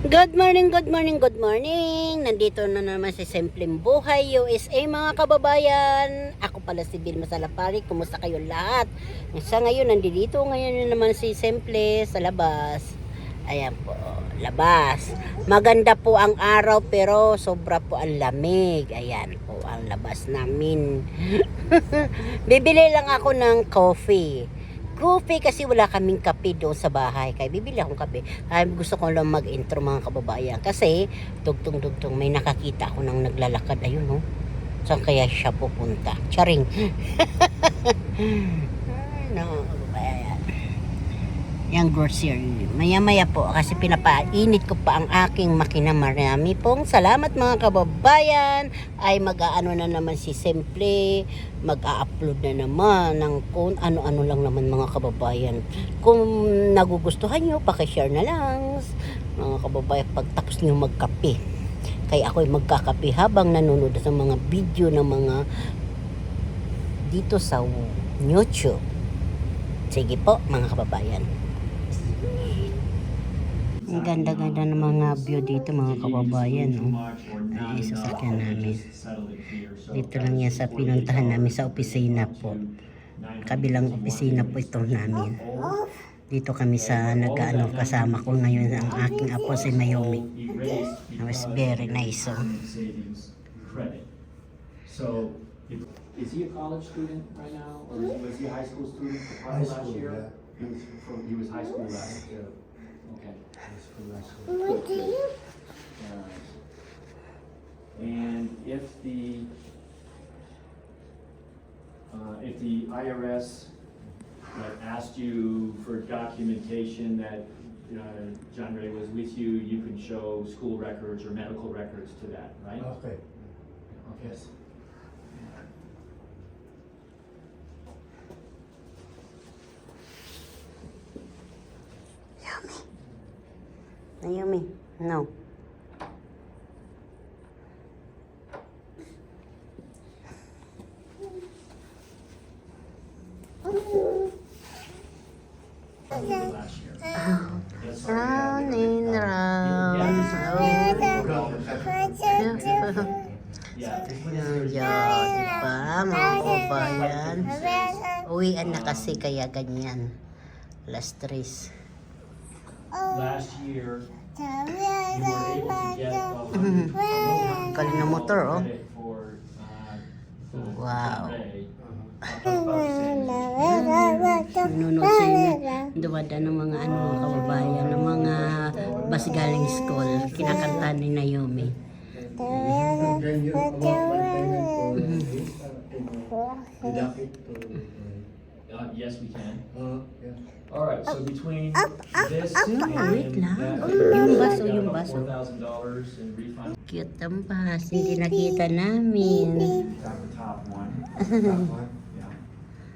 Good morning, good morning, good morning. Nandito na naman si Simpleng Buhay USA mga kababayan. Ako pala si Bill Masalapari. Kumusta kayo lahat? Sa ngayon, nandito ngayon na naman si Simple sa labas. Ayan po, labas. Maganda po ang araw pero sobra po ang lamig. Ayan po ang labas namin. Bibili lang ako ng coffee. Coffee kasi wala kaming kape doon sa bahay. Kaya bibili akong kape. Ay, gusto ko lang mag-intro mga kababayan. Kasi, tugtong-tugtong, may nakakita ako nang naglalakad. Ayun, no? Saan kaya siya pupunta? Charing. No. Yung grocery. Maya-maya po kasi pinapainit ko pa ang aking makina. Marami pong salamat mga kababayan. Ay mag-aano na naman si Simple. Mag-a-upload na naman ng kung ano-ano lang naman mga kababayan. Kung nagugustuhan nyo, pakishare na lang. Mga kababayan, pagtapos nyo magkape. Kaya ako'y magkakape habang nanonood sa mga video ng mga dito sa YouTube. Sige po mga kababayan. Ang ganda-ganda ng mga view dito mga kababayan. No? Ay, sasakyan namin. Dito lang yan sa pinuntahan namin sa opisina po. Kabilang opisina po ito namin. Dito kami sa nag-ano kasama ko ngayon ang aking apo si Mayumi. It was very nice. So. credit. So, is he a college student right now, or was he a high school student High last year? yeah. He was, from, he was high school last year. Okay. High school, high school. Alright. And if the, uh, if the IRS like asked you for documentation that, uh, John Ray was with you, you can show school records or medical records to that, right? Okay, Okay. yes. Mayumi, no. Last year. That's all we have there. Running round. Yeah. Yeah, di ba, mga kababayan? Uwian na kasi kaya ganyan. Last tres. Last year, you were able to get a Galing ng motor, oh. uh, Wow. Nanonood sa inyo. Duwada ng mga ano, mga kababayan, ng mga bus galing school. Kinakanta ni Naomi. Uh, Uh, yes, we can. uh, yeah. All right, so between this and wait lang. that, Yung we baso, got yung about baso. four thousand dollars in refund. Cute ang bus. Hindi nakita namin. Got the top one, yeah.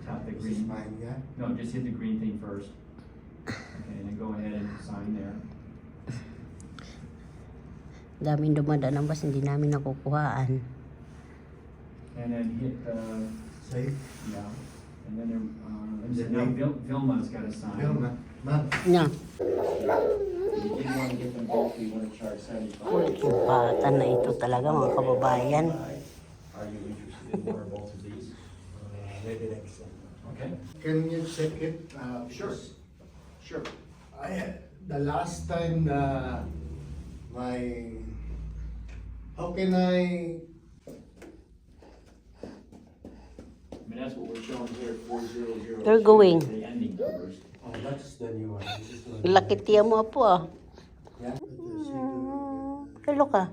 Tap the green, mine, yeah? no, just hit the green thing first. Okay, and then go ahead and sign there. Daming dumadaan ng bus, hindi namin nakukuhaan. And then hit the, Save. yeah, and then there, uh, And the now name? Vil- Vilma's got a sign. Vilma, ma'am, No. We didn't wanna get them both, we wanna charge seventy-five. Yung bata na ito talaga mga kababayan. Are you interested in one or both of these? uh, maybe next one. Okay. Can you check it? Uh, Sure. Sure. I, the last time na my, how can I, mean, that's what we're showing here, four zero zero. They're going. The ending numbers. oh, that's the new one. This is the one. Laki tiya mo po ah. Yeah. Hello ka.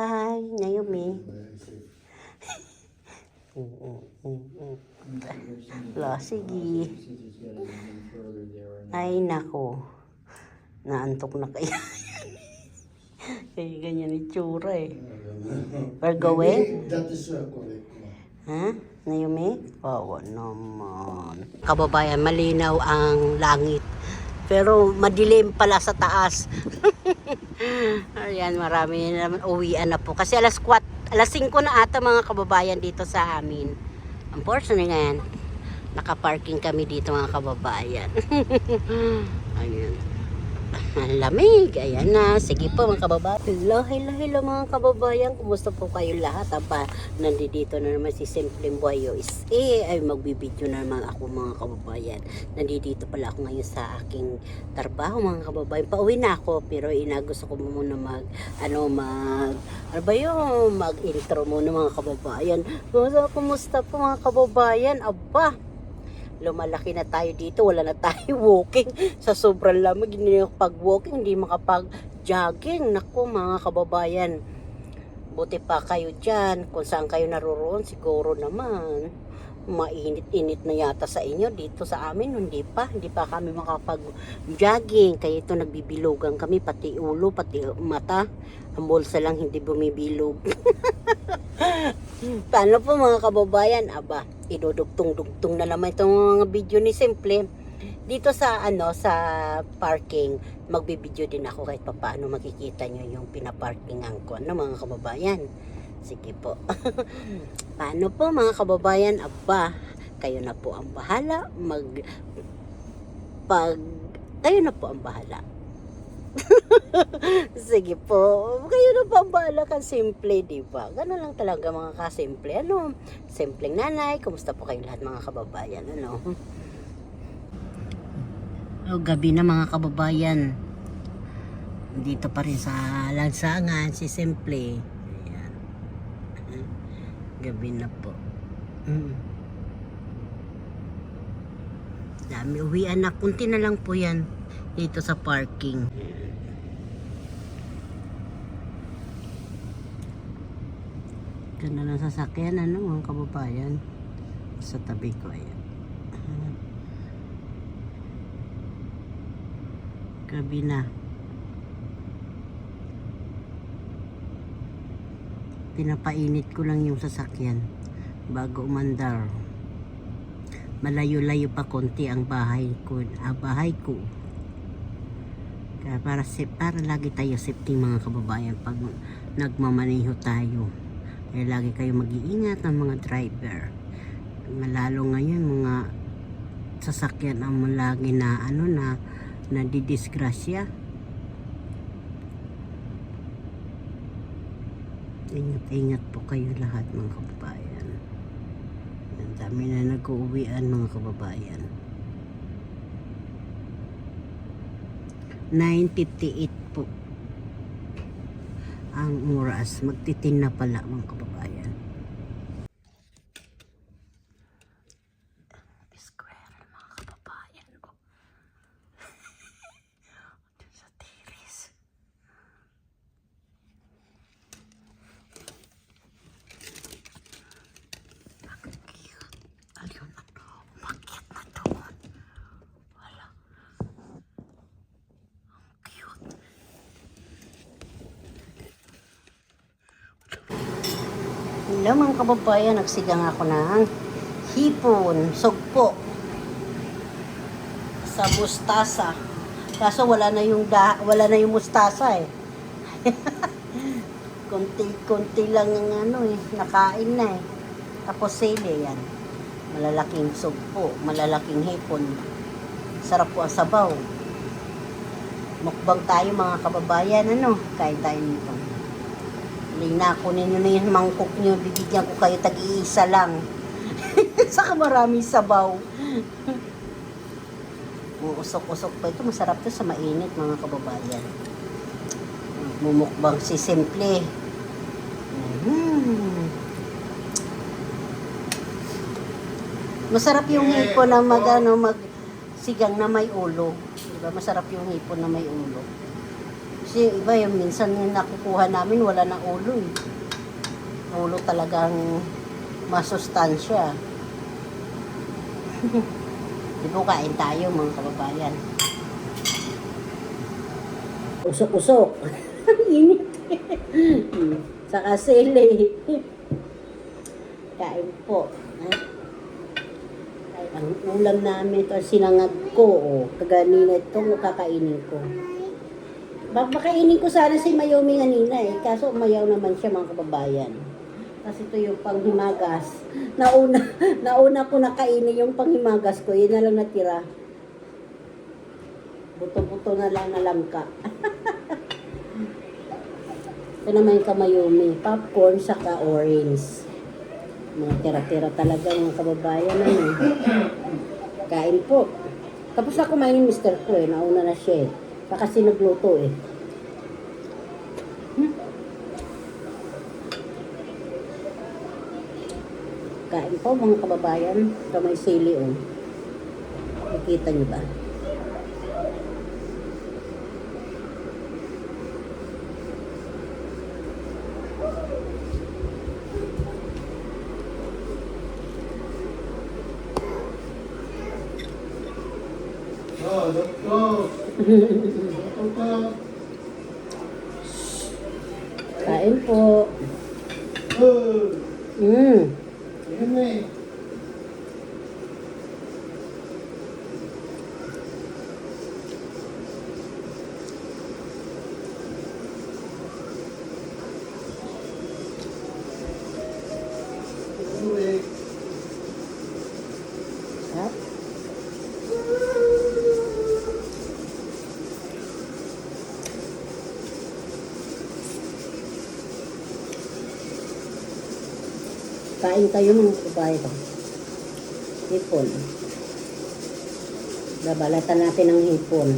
Hi, Naomi. La, sige. Ay, nako. Naantok na kaya. Kaya ganyan itsura eh. We're going? That is correct. Ha? Naomi? Oo naman. Kababayan, malinaw ang langit. Pero madilim pala sa taas. Ayan, marami na naman uwian na po. Kasi alas 4, alas 5 na ata mga kababayan dito sa amin. Unfortunately ngayon, nakaparking kami dito mga kababayan. Ayan. Ang lamig. Ayan na. Sige po mga kababayan. Hello, hello, hello mga kababayan. Kumusta po kayo lahat? Aba, nandito na naman si Simpleng Buhay USA. Ay, magbibideo na naman ako mga kababayan. Nandito pala ako ngayon sa aking trabaho mga kababayan. Pauwi na ako pero ina gusto ko muna mag ano mag ano ba yun? Mag-intro muna mga kababayan. Kumusta, kumusta po mga kababayan? Aba, lumalaki na tayo dito, wala na tayo walking. Sa sobrang lamig, hindi pag-walking, hindi makapag-jogging. Naku, mga kababayan. Buti pa kayo dyan. Kung saan kayo naroroon, siguro naman. Mainit-init na yata sa inyo. Dito sa amin, hindi pa. Hindi pa kami makapag-jogging. Kaya ito, nagbibilogan kami. Pati ulo, pati mata. Ang bulsa lang hindi bumibilog. Paano po mga kababayan? Aba, idudugtong-dugtong na naman itong mga video ni Simple. Dito sa ano sa parking, magbibideo din ako kahit papaano makikita nyo yung pinaparkingan ko. Ano mga kababayan? Sige po. Paano po mga kababayan? Aba, kayo na po ang bahala. Mag pag kayo na po ang bahala. Sige po. Kayo na pa ang bahala ka simple, di ba? Ganun lang talaga mga kasimple. Ano? Simpleng nanay. Kumusta po kayo lahat mga kababayan? Ano? Oh, gabi na mga kababayan. Dito pa rin sa lansangan si Simple. Gabi na po. Mm. Dami uwian na. Kunti na lang po yan dito sa parking. Ganda ng sasakyan, ano, mga kababayan. Sa tabi ko, ayan. Gabi na. Pinapainit ko lang yung sasakyan bago umandar. Malayo-layo pa konti ang bahay ko, ah, bahay ko. Kaya para, para lagi tayo safety mga kababayan pag nagmamaneho tayo. Kaya lagi kayo mag-iingat ang mga driver. Malalo ngayon mga sasakyan ang lagi na ano na nadidisgrasya. Ingat-ingat po kayo lahat mga kababayan. Ang dami na nag-uuwian mga kababayan. 9.58 po ang oras. Magtitin na pala mga kababayan. Square mga kababayan. Oh. Dun sa terrace. Ang cute. Ayun na. Umakyat na doon. Wala. Ang cute. Hello mga kababayan, nagsigang ako ng hipon, sugpo sa mustasa. Kaso wala na yung da, wala na yung mustasa eh. Konti-konti lang ang ano eh, nakain na eh. Tapos sili yan. Malalaking sugpo, malalaking hipon. Sarap po ang sabaw. Mukbang tayo mga kababayan, ano? Kain tayo nito. Lina, kunin nyo na yung mangkok nyo. Bibigyan ko kayo tag-iisa lang. Saka maraming sabaw. Usok-usok pa ito. Masarap to sa mainit, mga kababayan. Mumukbang si Simple. Mm. Masarap yung hipon na mag, ano, mag sigang na may ulo. Diba? Masarap yung hipon na may ulo. Kasi iba yung minsan yung nakukuha namin wala na ulo eh. Ulo talagang masustansya. Di po kain tayo mga kababayan. Usok-usok. Init. Saka sili. Kain po. Ay, ang ulam namin ito, sinangag ko. Oh. Kaganina ito, kakainin ko. Bak makainin ko sana si Mayumi kanina eh. Kaso umayaw naman siya mga kababayan. Kasi ito yung panghimagas. Nauna, nauna ko nakainin yung panghimagas ko. Yun na lang natira. Buto-buto na lang na langka. Ito naman yung kamayumi. Popcorn saka orange. Mga tira-tira talaga mga kababayan. Ano. Kain po. Tapos na kumain ni Mr. ko eh. Nauna na siya eh. Pa kasi nagluto eh. Hmm. Kain po mga kababayan. Ito may sili oh. Nakikita niyo ba? Oh, ka. Kain po. Oh, Mm. yan eh. Uwi. Ha? Kain kayo mga kababayan. Hipon. Babalatan natin ng hipon.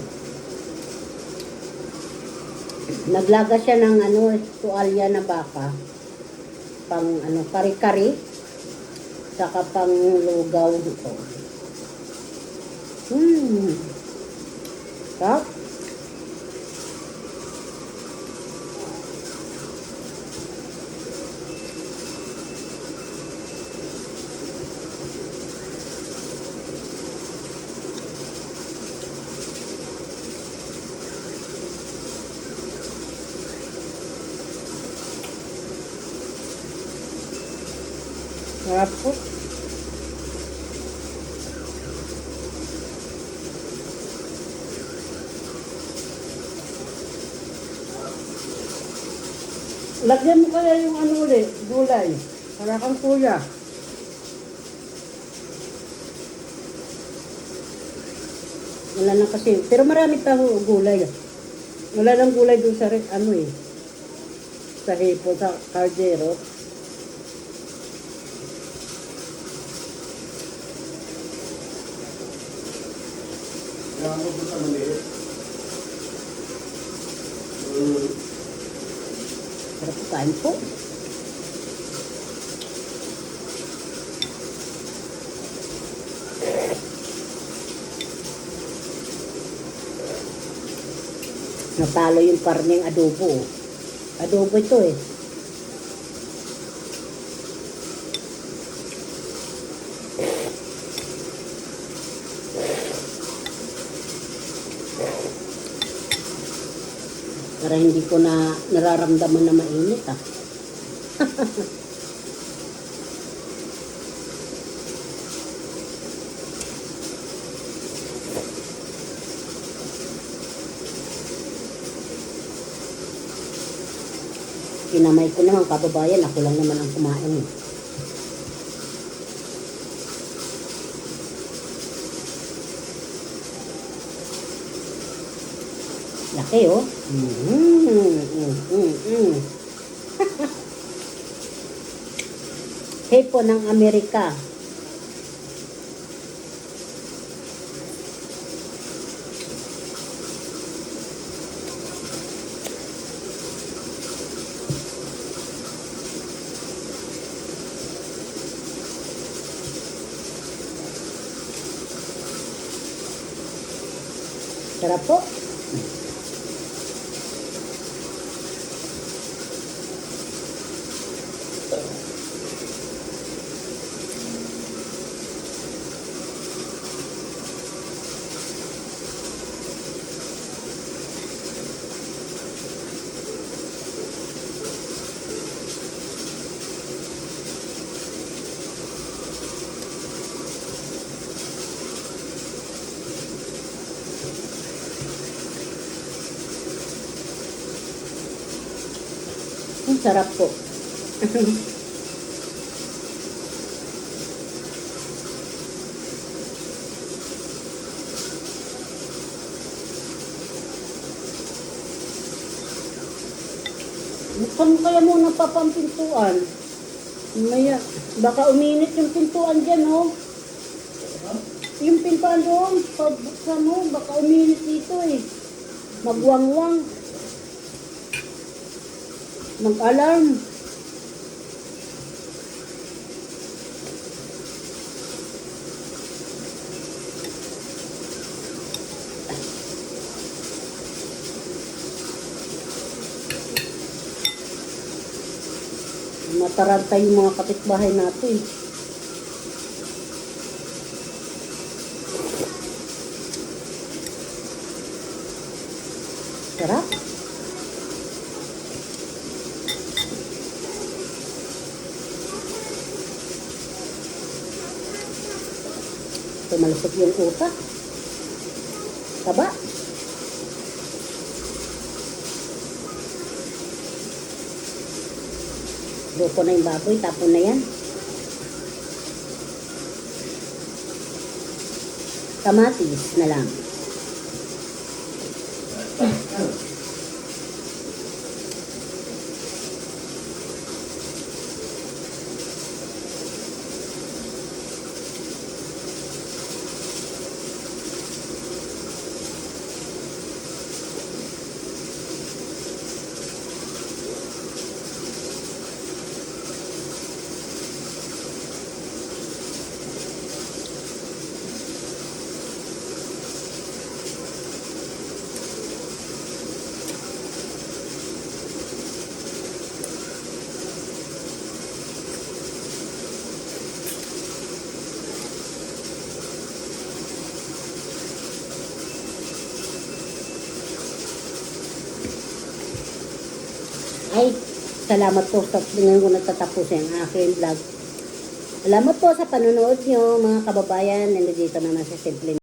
Naglaga siya ng ano, tuwalya na baka. Pang ano, kari-kari. Saka pang lugaw ito. Hmm. Sarap. Po. Lagyan mo kaya yung ano ulit, gulay. Para kang kuya. Wala na kasi. Pero marami pa ho gulay. Wala lang gulay doon sa ano eh. Sa hipo, sa cardero. Kailangan mo ba sa maliit? Natalo yung karning adobo. Adobo ito eh. Para hindi ko na nararamdaman na mainit ah. Kinamay ko naman kababayan, ako lang naman ang kumain. eh. Laki oh. Mm, mm, mm, mm. Ng Amerika. Sarap po. Sarap po. Buksan kaya muna pa pang. Maya, baka uminit yung pintuan dyan, oh. Yung pintuan doon, pagbuksan mo, baka uminit dito, eh. Magwangwang. Mag-alarm. Mataranta yung mga kapitbahay natin. Sarap. Tumalasok yung utak. Taba. Loko na yung baboy, tapon na yan. Kamatis na lang. Ay, salamat po sa ngayon ko natatapusin ang aking vlog. Salamat po sa panonood nyo mga kababayan. Nandito naman sa Simple